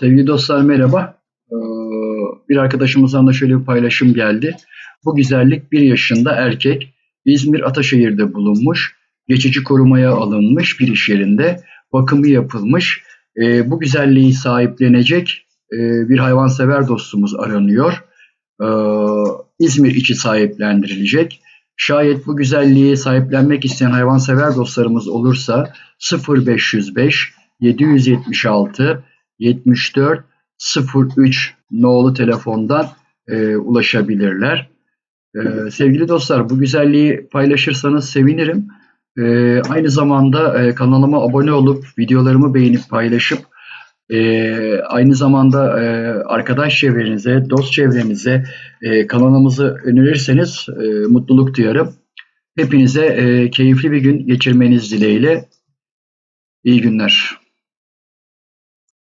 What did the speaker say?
Sevgili dostlar merhaba. Ee, Bir arkadaşımızdan da şöyle bir paylaşım geldi. Bu güzellik bir yaşında erkek İzmir Ataşehir'de bulunmuş. Geçici korumaya alınmış bir iş yerinde. Bakımı yapılmış. Ee, Bu güzelliği sahiplenecek e, bir hayvansever dostumuz aranıyor. Ee, İzmir içi sahiplendirilecek. Şayet bu güzelliği sahiplenmek isteyen hayvansever dostlarımız olursa 0505 776 74 03 nolu telefondan e, ulaşabilirler. E, sevgili dostlar bu güzelliği paylaşırsanız sevinirim. E, aynı zamanda e, kanalıma abone olup videolarımı beğenip paylaşıp e, aynı zamanda e, arkadaş çevrenize, dost çevrenize e, kanalımızı önerirseniz e, mutluluk duyarım. Hepinize e, keyifli bir gün geçirmeniz dileğiyle. İyi günler.